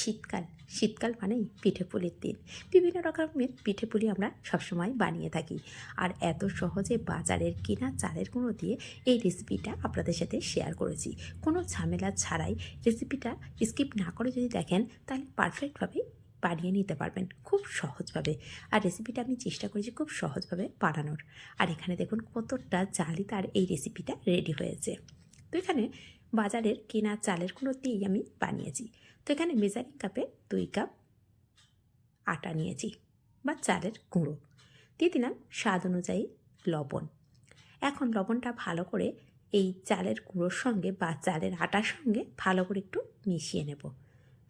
শীতকাল। শীতকাল মানেই পিঠে পুলির দিন। বিভিন্ন রকমের পিঠে পুলি আমরা সবসময় বানিয়ে থাকি। আর এত সহজে বাজারের কেনা চালের গুঁড়ো দিয়ে এই রেসিপিটা আপনাদের সাথে শেয়ার করেছি। কোনো ঝামেলা ছাড়াই রেসিপিটা স্কিপ না করে যদি দেখেন, তাহলে পারফেক্টভাবে বানিয়ে নিতে পারবেন, খুব সহজভাবে। আর রেসিপিটা আমি চেষ্টা করেছি খুব সহজভাবে বানানোর। আর এখানে দেখুন কতটা চালই তার এই রেসিপিটা রেডি হয়েছে। তো এখানে বাজারের কেনা চালের গুঁড়ো দিয়েই আমি বানিয়েছি। তো এখানে মেজারিং কাপে দুই কাপ আটা নিয়েছি বা চালের গুঁড়ো। দিয়ে দিলাম স্বাদ অনুযায়ী লবণ। এখন লবণটা ভালো করে এই চালের গুঁড়োর সঙ্গে বা চালের আটার সঙ্গে ভালো করে একটু মিশিয়ে নেব।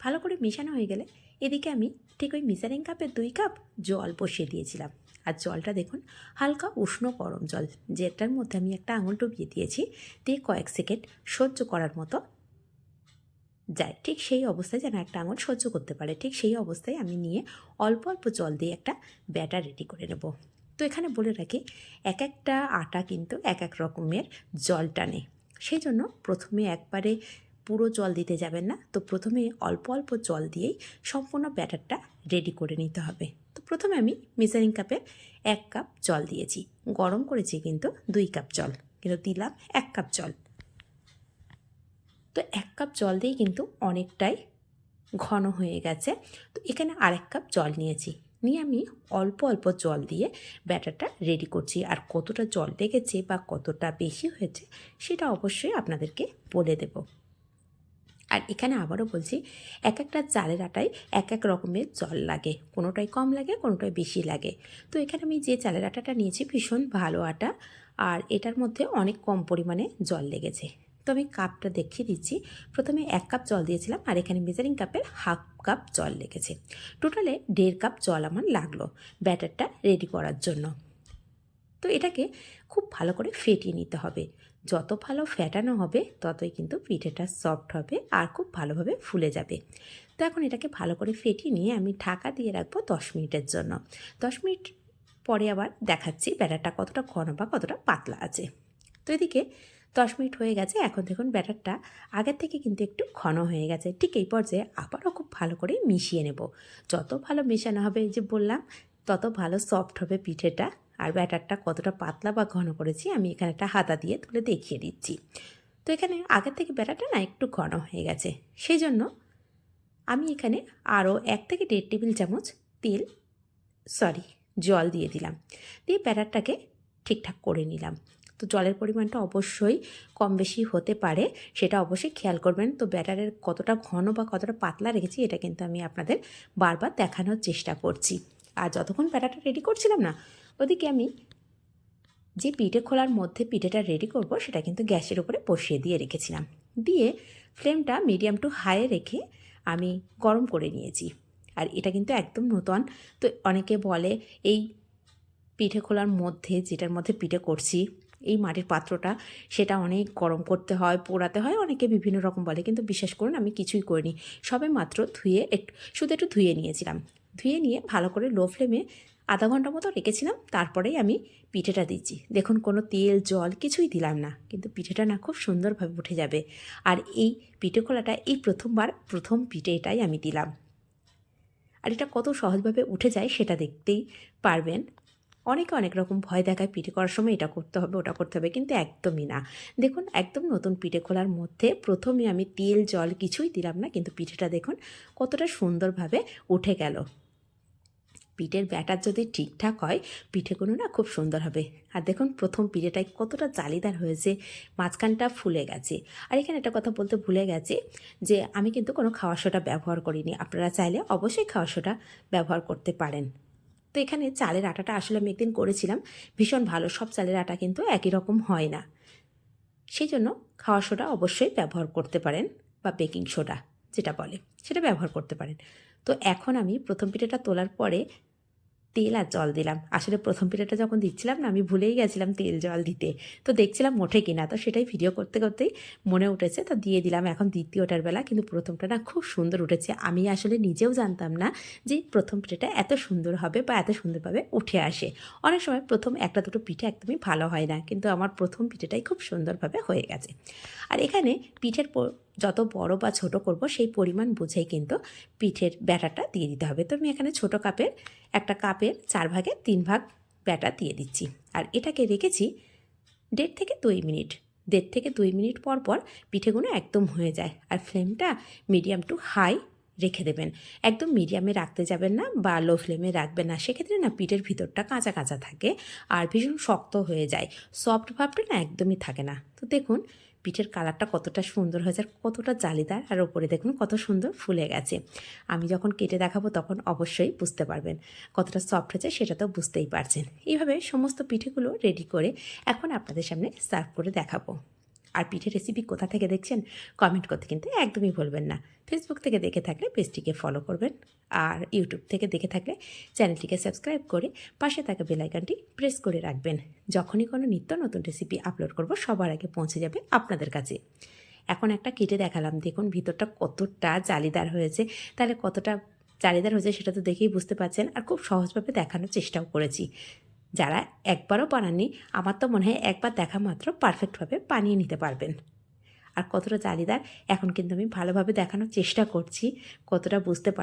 ভালো করে মেশানো হয়ে গেলে এদিকে আমি ঠিক ওই মিজারিং কাপে দুই কাপ জল বসিয়ে দিয়েছিলাম। আর জলটা দেখুন, হালকা উষ্ণ গরম জল, যেটার মধ্যে আমি একটা আঙুল ডুবিয়ে দিয়েছি, দিয়ে কয়েক সেকেন্ড সহ্য করার মতো যায়। ঠিক সেই অবস্থায় যেন একটা আঙুল সহ্য করতে পারে। ঠিক সেই অবস্থায় আমি নিয়ে অল্প অল্প জল দিয়ে একটা ব্যাটার রেডি করে নেব। তো এখানে বলে রাখি, এক একটা আটা কিন্তু এক এক রকমের জল টানে। সেই জন্য প্রথমে একবারে পুরো জল দিতে যাবেন না, তো প্রথমে অল্প অল্প জল দিয়েই সম্পূর্ণ ব্যাটারটা রেডি করে নিতে হবে। তো প্রথমে আমি মেজারিং কাপে এক কাপ জল দিয়েছি। গরম করেছি কিন্তু দুই কাপ জল। কিন্তু দিলাম এক কাপ জল। তো এক কাপ জল দিয়ে কিন্তু অনেকটাই ঘন হয়ে গেছে। তো এখানে আরেক কাপ জল নিয়েছি। নিয়ে আমি অল্প অল্প জল দিয়ে ব্যাটারটা রেডি করছি। আর কতটা জল লেগেছে বা কতটা বেশি হয়েছে সেটা অবশ্যই আপনাদেরকে বলে দেব। আর এখানে আবারও বলছি এক একটা চালের আটায় এক এক রকমের জল লাগে। কোনোটাই কম লাগে, কোনোটাই বেশি লাগে। তো এখানে আমি যে চালের আটাটা নিয়েছি, ভীষণ ভালো আটা। আর এটার মধ্যে অনেক কম পরিমাণে জল লেগেছে। তো আমি কাপটা দেখিয়ে দিচ্ছি। প্রথমে এক কাপ জল দিয়েছিলাম, আর এখানে মেজারিং কাপের হাফ কাপ জল লেগেছে। টোটালে দেড় কাপ জল আমার লাগল, ব্যাটারটা রেডি করার জন্য। তো এটাকে খুব ভালো করে ফেটিয়ে নিতে হবে। যত ভালো ফেটানো হবে, ততই কিন্তু পিঠেটা সফট হবে আর খুব ভালোভাবে ফুলে যাবে। তো এখন এটাকে ভালো করে ফেটিয়ে নিয়ে আমি ঢাকা দিয়ে রাখব দশ মিনিটের জন্য। দশ মিনিট পরে আবার দেখাচ্ছি ব্যাটারটা কতটা ঘন বা কতটা পাতলা আছে। তো এদিকে দশ মিনিট হয়ে গেছে, এখন দেখুন ব্যাটারটা আগের থেকে কিন্তু একটু ঘন হয়ে গেছে। ঠিক এই পর্যায়ে আবারও খুব ভালো করে মিশিয়ে নেব। যত ভালো মেশানো হবে যে বললাম, তত ভালো সফট হবে পিঠেটা। আর ব্যাটারটা কতটা পাতলা বা ঘন করেছি, আমি এখানে একটা হাতা দিয়ে তুলে দেখিয়ে দিচ্ছি। তো এখানে আগের থেকে ব্যাটারটা না একটু ঘন হয়ে গেছে। সেই জন্য আমি এখানে আরও এক থেকে দেড় টেবিল চামচ তেল, সরি, জল দিয়ে দিলাম। দিয়ে ব্যাটারটাকে ঠিকঠাক করে নিলাম। তো জলের পরিমাণটা অবশ্যই কম বেশি হতে পারে, সেটা অবশ্যই খেয়াল করবেন। তো ব্যাটারের কতটা ঘন বা কতটা পাতলা রেখেছি, এটা কিন্তু আমি আপনাদের বারবার দেখানোর চেষ্টা করছি। আর যতক্ষণ ব্যাটারটা রেডি করছিলাম না ওদিকে আমি যে পিঠে খোলার মধ্যে পিঠেটা রেডি করব, সেটা কিন্তু গ্যাসের উপরে বসিয়ে দিয়ে রেখেছিলাম। দিয়ে ফ্লেমটা মিডিয়াম টু হাইয়ে রেখে আমি গরম করে নিয়েছি। আর এটা কিন্তু একদম নতুন। তো অনেকে বলে, এই পিঠে খোলার মধ্যে, যেটার মধ্যে পিঠে করছি, এই মাটির পাত্রটা, সেটা অনেক গরম করতে হয়, পোড়াতে হয়। অনেকে বিভিন্ন রকম বলে, কিন্তু বিশ্বাস করুন আমি কিছুই করিনি। সবে মাত্র ধুয়ে একটু, শুধু একটু ধুয়ে নিয়েছিলাম। ধুয়ে নিয়ে ভালো করে লো ফ্লেমে আধা ঘণ্টা মতো রেখেছিলাম, তারপরেই আমি পিঠেটা দিচ্ছি। দেখুন, কোনো তেল, জল কিছুই দিলাম না, কিন্তু পিঠেটা না খুব সুন্দরভাবে উঠে যাবে। আর এই পিঠে খোলাটা এই প্রথমবার, প্রথম পিঠে এটাই আমি দিলাম। আর এটা কত সহজভাবে উঠে যায় সেটা দেখতেই পারবেন। অনেকে অনেক রকম ভয় দেখায় পিঠে করার সময় এটা করতে হবে, ওটা করতে হবে, কিন্তু একদমই না। দেখুন, একদম নতুন পিঠে খোলার মধ্যে প্রথমে আমি তেল, জল কিছুই দিলাম না, কিন্তু পিঠেটা দেখুন কতটা সুন্দরভাবে উঠে গেল। পিঠের ব্যাটার যদি ঠিকঠাক হয় পিঠেগুলো না খুব সুন্দর হবে। আর দেখুন, প্রথম পিঠেটাই কতটা জালিদার হয়েছে, মাঝখানটা ফুলে গেছে। আর এখানে একটা কথা বলতে ভুলে গেছি যে, আমি কিন্তু কোনো খাওয়ার সোডা ব্যবহার করিনি। আপনারা চাইলে অবশ্যই খাওয়ার সোডা ব্যবহার করতে পারেন। তো এখানে চালের আটাটা আসলে আমি একদিন করেছিলাম, ভীষণ ভালো, সব চালের আটা কিন্তু একই রকম হয় না। সেই জন্য খাওয়া সোডা অবশ্যই ব্যবহার করতে পারেন, বা বেকিং সোডা, যেটা বলে, সেটা ব্যবহার করতে পারেন। তো এখন আমি প্রথম পিঠেটা তোলার পরে তেল আর জল দিলাম। আসলে প্রথম পিঠাটা যখন দিচ্ছিলাম না, আমি ভুলেই গেছিলাম তেল জল দিতে। তো দেখছিলাম মোটে কিনা, তো সেটাই ভিডিও করতে করতেই মনে উঠেছে, তো দিয়ে দিলাম এখন দ্বিতীয়টার বেলা। কিন্তু প্রথমটা না খুব সুন্দর উঠেছে। আমি আসলে নিজেও জানতাম না যে প্রথম পিঠেটা এত সুন্দর হবে বা এত সুন্দরভাবে উঠে আসে। অনেক সময় প্রথম একটা দুটো পিঠে একদমই ভালো হয় না, কিন্তু আমার প্রথম পিঠেটাই খুব সুন্দরভাবে হয়ে গেছে। আর এখানে পিঠের যত বড় বা ছোট করব, সেই পরিমাণ বুঝেই কিন্তু পিঠের ব্যাটারটা দিয়ে দিতে হবে। তো আমি এখানে ছোট কাপের, একটা কাপের চার ভাগে তিন ভাগ ব্যাটার দিয়ে দিচ্ছি। আর এটাকে রেখেছি দেড় থেকে দুই মিনিট। দেড় থেকে দুই মিনিট পর পর পিঠেগুলো একদম হয়ে যায়। আর ফ্লেমটা মিডিয়াম টু হাই রেখে দেবেন। একদম মিডিয়ামে রাখতে যাবেন না বা লো ফ্লেমে রাখবেন না। সেক্ষেত্রে না পিঠের ভিতরটা কাঁচা কাঁচা থাকে আর ভীষণ শক্ত হয়ে যায়। সফট ভাবটা না একদমই থাকে না। তো দেখুন পিঠের কালারটা কতটা সুন্দর হয়েছে আর কতটা জালিদার। আর ওপরে দেখুন কত সুন্দর ফুলে গেছে। আমি যখন কেটে দেখাবো তখন অবশ্যই বুঝতে পারবেন কতটা সফট হয়েছে সেটা তো বুঝতেই পারছেন। এইভাবে সমস্ত পিঠেগুলো রেডি করে এখন আপনাদের সামনে সার্ভ করে দেখাবো। আর পিঠের রেসিপি কোথা থেকে দেখছেন কমেন্ট করতে কিন্তু একদমই ভুলবেন না। ফেসবুক থেকে দেখে থাকলে পেজটিকে ফলো করবেন আর ইউটিউব থেকে দেখে থাকলে চ্যানেলটিকে সাবস্ক্রাইব করে পাশে থাকা বেলাইকানটি প্রেস করে রাখবেন। যখনই কোনো নিত্য নতুন রেসিপি আপলোড করব, সবার আগে পৌঁছে যাবে আপনাদের কাছে। এখন একটা কেটে দেখালাম, দেখুন ভিতরটা কতটা জালিদার হয়েছে। তাহলে কতটা জালিদার হয়েছে সেটা তো দেখেই বুঝতে পারছেন আর খুব সহজভাবে দেখানোর চেষ্টাও করেছি। যারা একবারও বানাননি, আমার তো মনে হয় একবার দেখা মাত্র পারফেক্টভাবে বানিয়ে নিতে পারবেন। আর কতটা জালিদার এখন কিন্তু আমি ভালোভাবে দেখানোর চেষ্টা করছি, কতটা বুঝতে পার